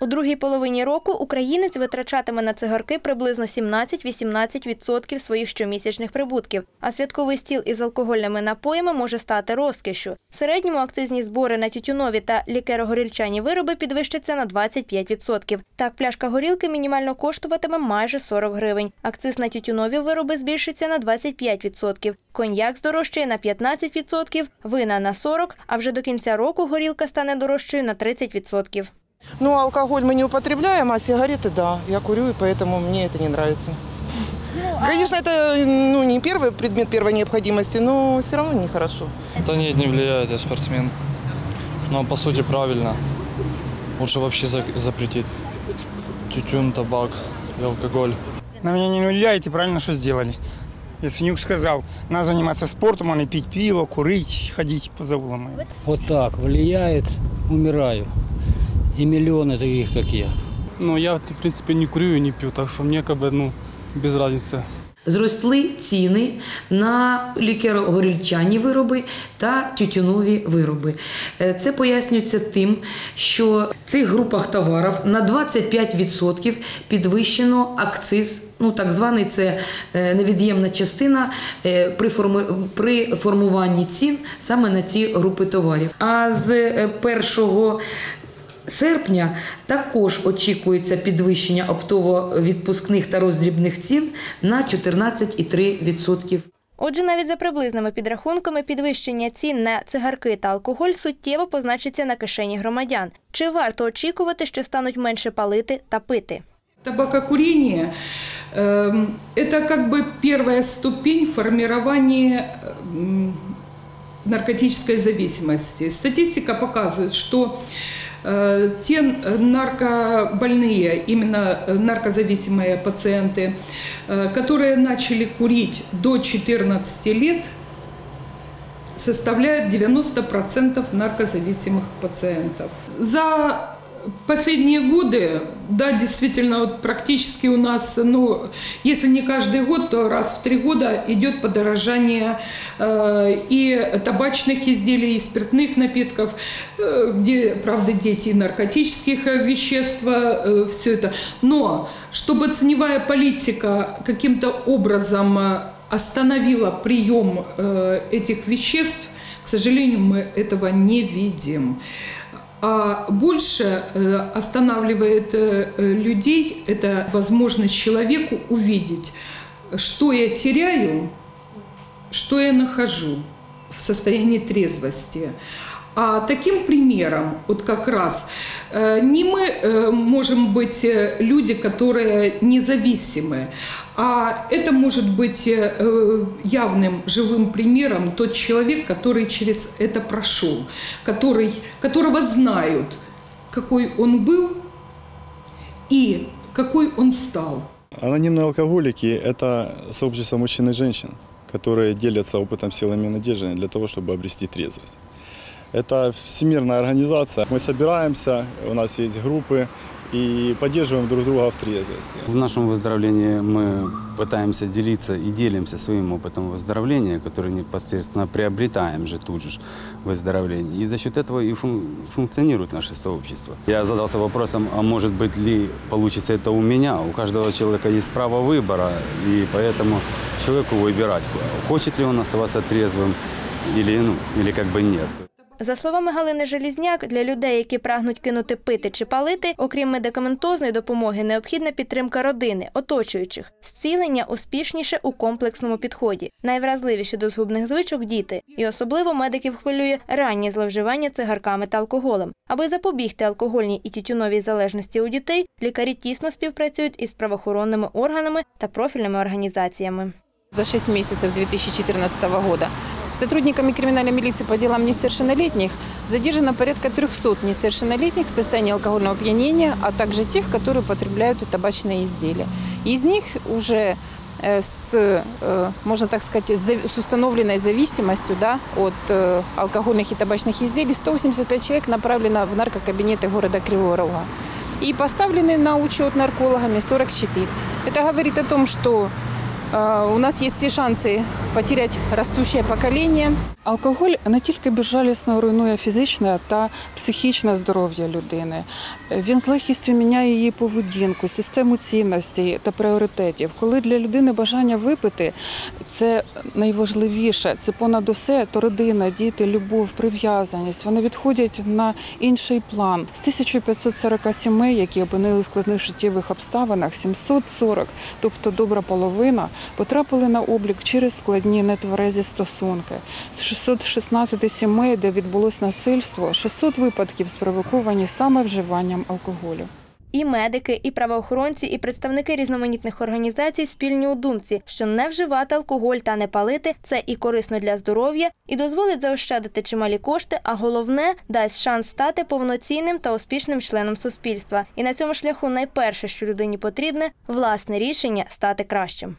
У другій половині року українець витрачатиме на цигарки приблизно 17-18% своїх щомісячних прибутків, а святковий стіл із алкогольними напоями може стати розкішшю. В середньому акцизні збори на тютюнові та лікеро-горільчані вироби підвищаться на 25%. Так, пляшка горілки мінімально коштуватиме майже 40 гривень. Акциз на тютюнові вироби збільшиться на 25%. Коньяк здорожчає на 15%, вина на 40%, а вже до кінця року горілка стане дорожчою на 30%. Ну, алкоголь мы не употребляем, а сигареты, да. Я курю, и поэтому мне это не нравится. Конечно, это ну, не первый предмет первой необходимости, но все равно нехорошо. Да нет, не влияет, я спортсмен. Но по сути правильно. Лучше вообще за- запретить тютюн, табак и алкоголь. На меня не влияет и правильно, что сделали. Яценюк сказал, надо заниматься спортом, а не пить пиво, курить, ходить по заулам. Вот так влияет, умираю. И миллионы таких, как я. Ну, я, в принципе, не курю и не пью, так что мне как бы, ну, без разницы. Зросли ціни на лікеро-горільчані вироби та тютюнові вироби. Е, Це пояснюється тим, що в цих групах товарів на 25% підвищено акциз. Ну, так званий це е, невід'ємна частина е, при, форму, при формуванні цін саме на ці групи товарів. А з е, 1 серпня також очікується підвищення оптово-відпускних та роздрібних цін на 14,3%. Отже, навіть за приблизними підрахунками підвищення цін на цигарки та алкоголь суттєво позначиться на кишені громадян. Чи варто очікувати, що стануть менше палити та пити? Табакокурение эм, – это как бы первая ступень формирования м, наркотической зависимости. Статистика показывает, что э, те наркобольные, именно э, наркозависимые пациенты, э, которые начали курить до 14 лет, составляют 90% наркозависимых пациентов. За последние годы, да, действительно, вот практически у нас, ну, если не каждый год, то раз в три года идет подорожание э, и табачных изделий, и спиртных напитков, э, где, правда, дети и наркотических э, веществ, э, все это. Но чтобы ценевая политика каким-то образом э, остановила прием э, этих веществ, к сожалению, мы этого не видим. А больше э, останавливает э, э, людей это возможность человеку увидеть, что я теряю, что я нахожу в состоянии трезвости. А таким примером, вот как раз, э, не мы э, можем быть э, люди, которые независимы, а это может быть явным, живым примером тот человек, который через это прошел, который, которого знают, какой он был и какой он стал. Анонимные алкоголики – это сообщество мужчин и женщин, которые делятся опытом, силами и надеждами для того, чтобы обрести трезвость. Это всемирная организация. Мы собираемся, у нас есть группы и поддерживаем друг друга в трезвости. В нашем выздоровлении мы пытаемся делиться и делимся своим опытом выздоровления, который непосредственно приобретаем же тут же в выздоровлении. И за счет этого и фун- функционирует наше сообщество. Я задался вопросом, а может быть ли получится это у меня? У каждого человека есть право выбора, и поэтому человеку выбирать, хочет ли он оставаться трезвым или, ну, или как бы нет. За словами Галини Желізняк, для людей, які прагнуть кинути пити чи палити, окрім медикаментозної допомоги, необхідна підтримка родини, оточуючих, зцілення успішніше у комплексному підході. Найвразливіші до згубних звичок діти, і особливо медиків хвилює раннє зловживання цигарками та алкоголем. Аби запобігти алкогольній і тютюновій залежності у дітей, лікарі тісно співпрацюють із правоохоронними органами та профільними організаціями. За 6 месяцев 2014 года сотрудниками криминальной милиции по делам несовершеннолетних задержано порядка 300 несовершеннолетних в состоянии алкогольного опьянения, а также тех, которые употребляют табачные изделия. Из них уже э, с, э, можно так сказать, с зави- с установленной зависимостью да, от э, алкогольных и табачных изделий 185 человек направлено в наркокабинеты города Кривого Рога. И поставлены на учет наркологами 44. Это говорит о том, что Э, у нас есть все шансы потерять растущее поколение. Алкоголь не тільки безжалісно руйнує фізичне та психічне здоров'я людини. Він з легкістю міняє її поведінку, систему цінностей та пріоритетів. Коли для людини бажання випити це найважливіше, це понад усе, то родина, діти, любов, прив'язаність вони відходять на інший план. З 1540 сімей, які опинили в складних життєвих обставинах, 740, тобто добра половина, потрапили на облік через складні нетверезі стосунки. З 616 сімей, де відбулось насильство, 600 випадків спровоковані саме вживанням алкоголю. І медики, і правоохоронці, і представники різноманітних організацій спільні у думці, що не вживати алкоголь та не палити це і корисно для здоров'я, і дозволить заощадити чималі кошти, а головне дасть шанс стати повноцінним та успішним членом суспільства. І на цьому шляху найперше, що людині потрібне, власне рішення стати кращим.